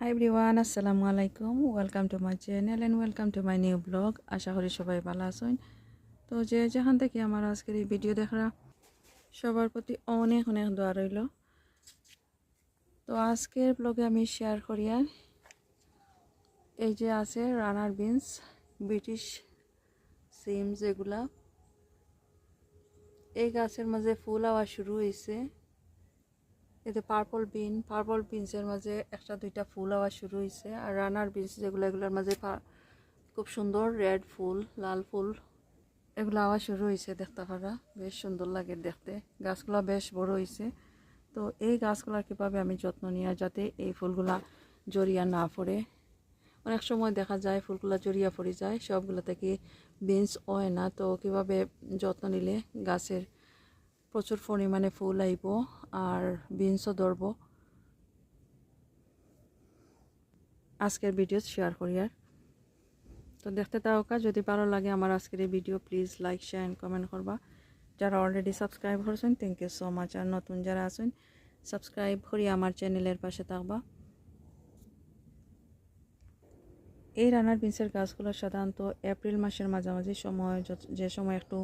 High everyone আসসালামু আলাইকুম welcome to my channel and welcome to my new blog আশা করি সবাই ভালো আছেন। তো যে যেখান থেকে আমার আজকের এই ভিডিও দেখা সবার প্রতি অনেক অনেক দোয়া রইল। তো আজকের ব্লগে আমি শেয়ার করি আর এই যে আছে রানার বিনস ব্রিটিশ সিম যেগুলা এই গাছের মাঝে ফুল আওয়া শুরু হয়েছে এতে পার্পল বিন পার্পল বিনসের মাঝে একটা দুইটা ফুল আওয়া শুরু হয়েছে আর রানার বিনস যেগুলো, এগুলোর মাঝে খুব সুন্দর রেড ফুল, লাল ফুল, এগুলো আওয়া শুরু হয়েছে দেখতে পারা। বেশ সুন্দর লাগে দেখতে। গাছগুলো বেশ বড় হয়েছে তো এই গাছগুলা কীভাবে আমি যত্ন নিয়ে যাতে এই ফুলগুলা জড়িয়া না পড়ে? অনেক সময় দেখা যায় ফুলগুলা জড়িয়া পড়ে যায়, সবগুলো থেকে বিনস হয় না। তো কীভাবে যত্ন নিলে গাছের প্রচুর পরিমাণে ফুল আইব আর বিনসও ধরবো। আজকের ভিডিও শেয়ার করি আর। তো দেখতে থাকা, যদি ভালো লাগে আমার আজকের এই video please like share and comment করবা। যারা অলরেডি সাবস্ক্রাইব করছেন থ্যাংক ইউ সো মাচ আর নতুন যারা আছেন সাবস্ক্রাইব করি আমার চ্যানেলের পাশে থাকবা। এই রানার বিনসের গাছগুলো সাধারণত এপ্রিল মাসের মাঝামাঝি সময় যে সময় একটু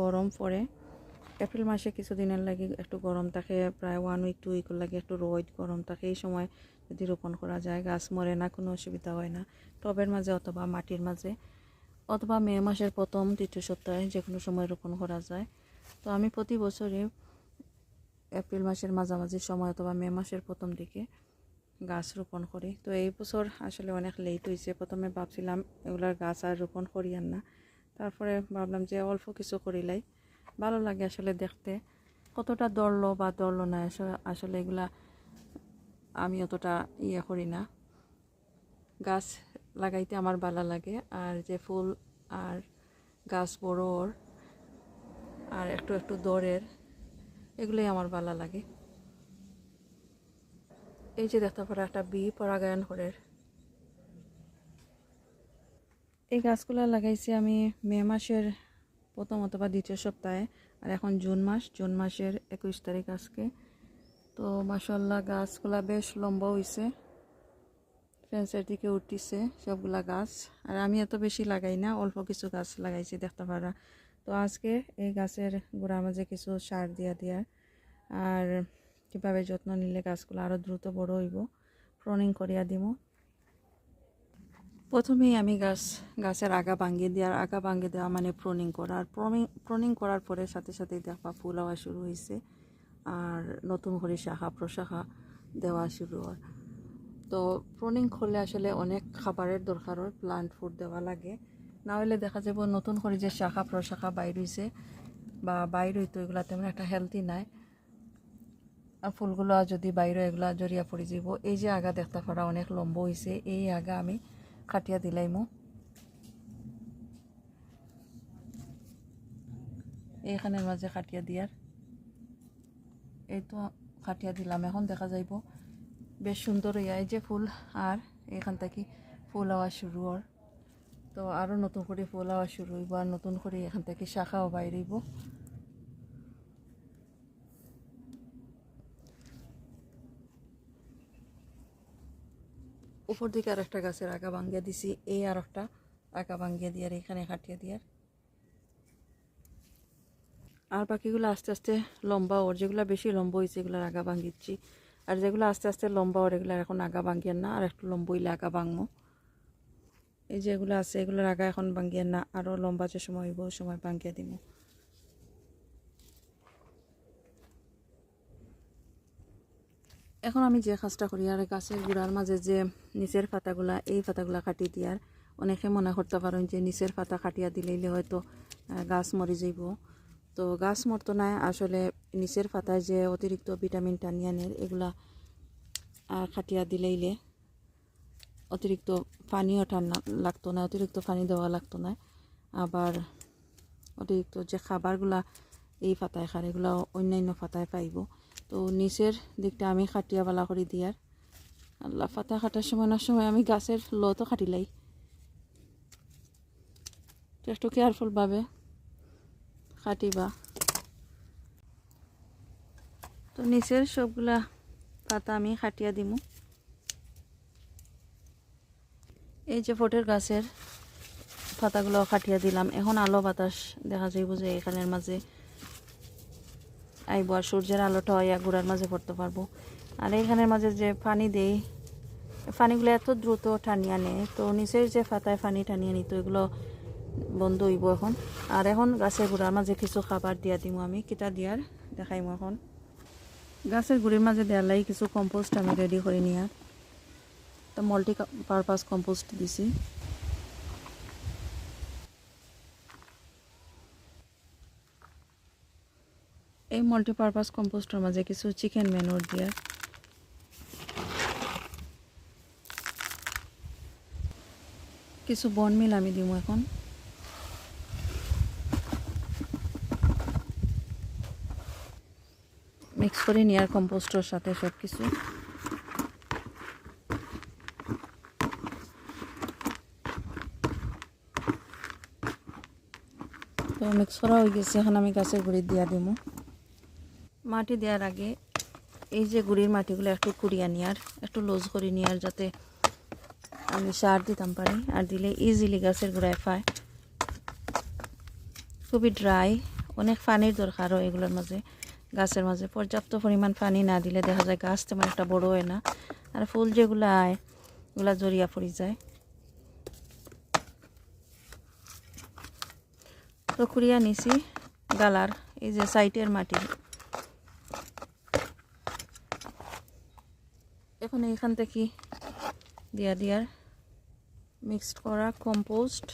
গরম পড়ে এপ্রিল মাসে কিছুদিনের লাগে একটু গরম থাকে, প্রায় ওয়ান উইক টু উইকের লাগে একটু রোদ গরম থাকে। এই সময় যদি রোপণ করা যায়, গাছ মরে না, কোনো অসুবিধা হয় না। টবের মাঝে অথবা মাটির মাঝে অথবা মে মাসের প্রথম তৃতীয় সপ্তাহে যে কোনো সময় রোপণ করা যায়। তো আমি প্রতি বছরে এপ্রিল মাসের মাঝামাঝি সময় অথবা মে মাসের প্রথম দিকে গাছ রোপণ করি তো এই বছর আসলে অনেক লেট হয়েছে প্রথমে ভাবছিলাম এগুলার গাছ আর রোপণ করি আর না তারপরে ভাবলাম যে অল্প কিছু করিলাই ভালো লাগে আসলে দেখতে। কতটা দরলো বা দরলো না আস- আসলে এগুলা আমি অতটা ইয়ে করি না। গাছ লাগাইতে আমার ভালো লাগে, আর যে ফুল আর গাছ বড়োর আর একটু একটু দরের, এগুলোই আমার ভালো লাগে। এই যে দেখতে পারো একটা বি পরাগায়ন করে এই গাছগুলো লাগাইছি আমি মে মাসের প্রথম অথবা দ্বিতীয় সপ্তাহে, আর এখন জুন মাস, জুন মাসের একুশ তারিখ আজকে। তো মাসাল্লাহ গাছগুলা বেশ লম্বা হয়েছে ফেন্সের দিকে উঠতেছে সবগুলা গাছ। আর আমি এত বেশি লাগাই না, অল্প কিছু গাছ লাগাইছি, দেখতে পারা। তো আজকে এই গাছের গোড়ার মাঝে কিছু সার দিয়া দিয়া, আর কীভাবে যত্ন নিলে গাছগুলো আরও দ্রুত বড় হইব প্রনিং করিয়া দিব প্রথমেই আমি গাছ, গাছের আগা ভাঙ্গিয়ে দেওয়ার, আগা ভাঙ্গিয়ে দেওয়া মানে প্রনিং করা। আর প্রনিং প্রনিং করার পরে সাথে সাথে দেখা ফুল হওয়া শুরু হয়েছে। আর নতুন করে শাখা প্রশাখা দেওয়া শুরু হয়। তো প্রনিং করলে আসলে অনেক খাবারের দরকার হয় প্লান্ট ফুড দেওয়া লাগে। না হলে দেখা যাব নতুন করে যে শাখা, প্রশাখা বাইর হয়েছে বা বাইর হইতো, এগুলা তেমন একটা হেলদি নাই। আর ফুলগুলো যদি বাইরে এগুলা জড়িয়া পড়ে যাব এই যে আগা দেখতে পারা অনেক লম্বা হয়েছে এই আগা আমি খাটিয়া দিলাইমু এইখানের মাঝে খাটিয়া দিয়ার। এই তো খাটিয়া দিলাম, এখন দেখা যাইব। বেশ সুন্দর হইয়া এই যে ফুল, আর এখান থেকে ফুল হওয়া শুরু হর তো আরও নতুন করে ফুল হওয়া শুরু হইব, আর নতুন করে এখান থেকে শাখাও বাইরেইব উপর দিকে আর একটা গাছের আগা ভাঙ্গিয়ে দিছি, এই আর একটা আগা ভাঙ্গিয়ে দিয়ার এখানে কাটিয়ে দিয়ার আর। বাকিগুলো আস্তে আস্তে লম্বা ওর, যেগুলো বেশি লম্বা হয়েছে এগুলোর আগা ভাঙ্গিচ্ছি। আর যেগুলো আস্তে আস্তে লম্বা ওর এগুলো এখন আগা ভাঙ্গিয়ে না, আর একটু লম্বা হইলে আগা ভাঙবো। এই যেগুলো আছে এগুলোর আগা এখন ভাঙ্গিয়ে না আরও লম্বা যে সময় হইব সময় ভাঙ্গিয়ে দিব এখন আমি যে কাজটা করি, আর গাছের গুড়ার মাঝে যে নিচের পাতাগুলা, এই পাতাগুলা কাটি দিয়ার অনেকে মনে করতে পারেন যে নিচের পাতা কাটিয়া দিলেইলে হয়তো গাছ মরে যাইব। তো গাছ মরতো না, আসলে নিচের পাতায় যে অতিরিক্ত ভিটামিন টানিয়ানের এগুলা কাটিয়া দিলেইলে অতিরিক্ত পানিও টানা লাগতো না, অতিরিক্ত পানি দেওয়া লাগতো না। আবার অতিরিক্ত যে খাবারগুলা এই পাতায় খার এগুলো অন্যান্য পাতায় পাইব। তো নিচের দিকটা আমি খাটিয়া বালা করে দিয়ার। আল্লাহ পাতা খাটার সময় না সময় আমি গাছের লতো খাটিলাই একটু কেয়ারফুলভাবে খাটিবা। তো নিচের সবগুলা পাতা আমি খাটিয়া দিমু। এই যে ফটের গাছের পাতাগুলো খাটিয়া দিলাম। এখন আলো বাতাস দেখা যাইব যে এখানের মাঝে আইব আর সূর্যের আলোটা হয় গুড়ার মাঝে পড়তে পারব। আর এইখানের মাঝে যে পানি দেই, পানিগুলো এত দ্রুত টানিয়ে আনে, তো নিচের যে পাতায় পানি টানিয়ে নিত এগুলো বন্ধ হইব এখন। আর এখন গাছের গুড়ার মাঝে কিছু খাবার দিয়া দিব আমি, কিটা দিয়ার দেখাইম এখন। গাছের গুড়ির মাঝে দেওয়ার লাগি কিছু কম্পোস্ট আমি রেডি করে নিয়ে। তো মাল্টি পারপাস কম্পোস্ট দিছি। এই মাল্টিপারপাস কম্পোস্টের মাঝে কিছু চিকেন ম্যানুর দিয়া। কিছু বন মিল আমি দিব এখন। মিক্স করে নেওয়ার কম্পোস্টের সাথে সব কিছু তো মিক্স করা হয়ে গেছে, এখন আমি গাছের গুঁড়ি দিয়া দিব মাটি দেওয়ার আগে এই যে গুড়ির মাটিগুলো একটু কুড়িয়ে নেওয়ার একটু লুজ করে নেওয়ার যাতে আমি সার দিতাম পারি। আর দিলে ইজিলি গাছের গোড়ায় পায়। খুবই ড্রাই অনেক পানির দরকার হয় এগুলোর মাঝে, গাছের মাঝে। পর্যাপ্ত পরিমাণ পানি না দিলে দেখা যায় গাছ তেমন একটা বড় হয় না। আর ফুল যেগুলো আয়, ওগুলা জড়িয়া পড়ে যায়। তো কুড়িয়া নিছি গালার, এই যে সাইটের মাটি। এখন এখান থেকে দিয়া দিয়ার মিক্সড করা কম্পোস্ট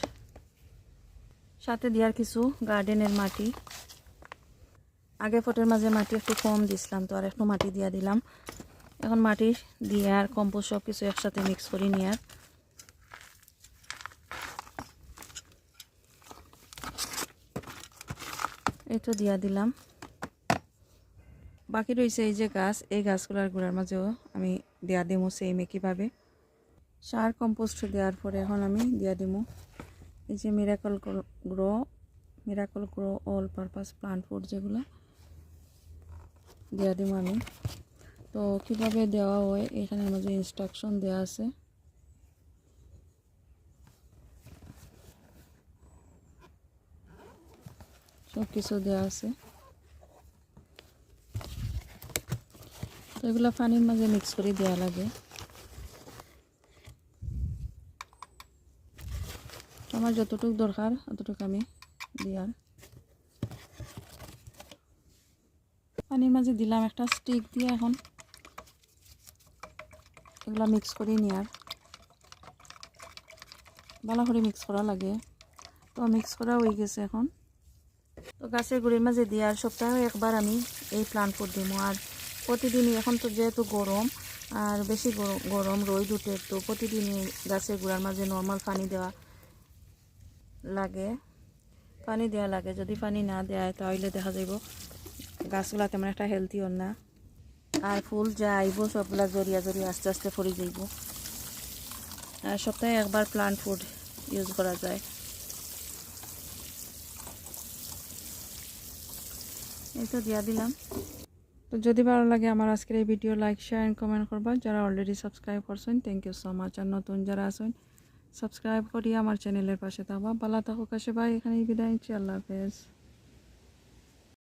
সাথে দিয়ার কিছু গার্ডেনের মাটি। আগে ফটের মাঝে মাটি একটু কম দিছিলাম তো, আর একটু মাটি দিয়া দিলাম। এখন মাটি দিয়ে আর কম্পোস্ট সব কিছু একসাথে মিক্স করে নিয়ার এই তো দিয়া দিলাম। বাকি রয়েছে এই যে গাছ, এই গাছগুলোর গোড়ার মাঝেও আমি দেয়া দিমু সেম একইভাবে সার কম্পোস্ট দেওয়ার পরে এখন আমি দিয়া দিমু। এই যে miracle grow miracle grow all purpose plant food যেগুলো দেওয়া দিমু আমি। তো কীভাবে দেওয়া হয় এখানের মাঝে ইনস্ট্রাকশন দেওয়া আছে। সব কিছু দেওয়া আছে। এগুলো পানির মাঝে মিক্স করে দেওয়া লাগে। আমার যতটুকু দরকার, অতটুকু আমি দিয়ার। পানির মাঝে দিলাম একটা স্টিক দিয়ে এখন। এগুলা মিক্স করে নেওয়ার ভালো করে মিক্স করা লাগে। তো মিক্স করা হয়ে গেছে এখন। তো গাছের গুড়ির মাঝে দিয়ে আর সপ্তাহে একবার আমি এই প্লান্ট করে দিব। আর প্রতিদিনই, এখন তো যেহেতু গরম, আর বেশি গরম রোদ উঠে, তো প্রতিদিনই গাছের গুঁড়ার মাঝে নর্মাল পানি দেওয়া লাগে। পানি দেওয়া লাগে, যদি পানি না দেয় তাহলে দেখা যাইব গাছগুলা তেমন একটা হেলথিও না। আর ফুল যা আইব, সবগুলা জড়িয়া জড়িয়া আস্তে আস্তে পড়ে যাইব। আর সপ্তাহে একবার প্লান্ট ফুড ইউজ করা যায়। এই তো দিয়া দিলাম। তো যদি ভালো লাগে আমার আজকের এই video like share and comment করবা। যারা অলরেডি সাবস্ক্রাইব করছেন থ্যাংক ইউ সো মাচ আর নতুন যারা আছেন সাবস্ক্রাইব করিয়ে আমার চ্যানেলের পাশে থাকবা। ভালো থাকুক কাছে ভাই। এখানেই বিদায় নিচ্ছি। আল্লাহ হাফেজ।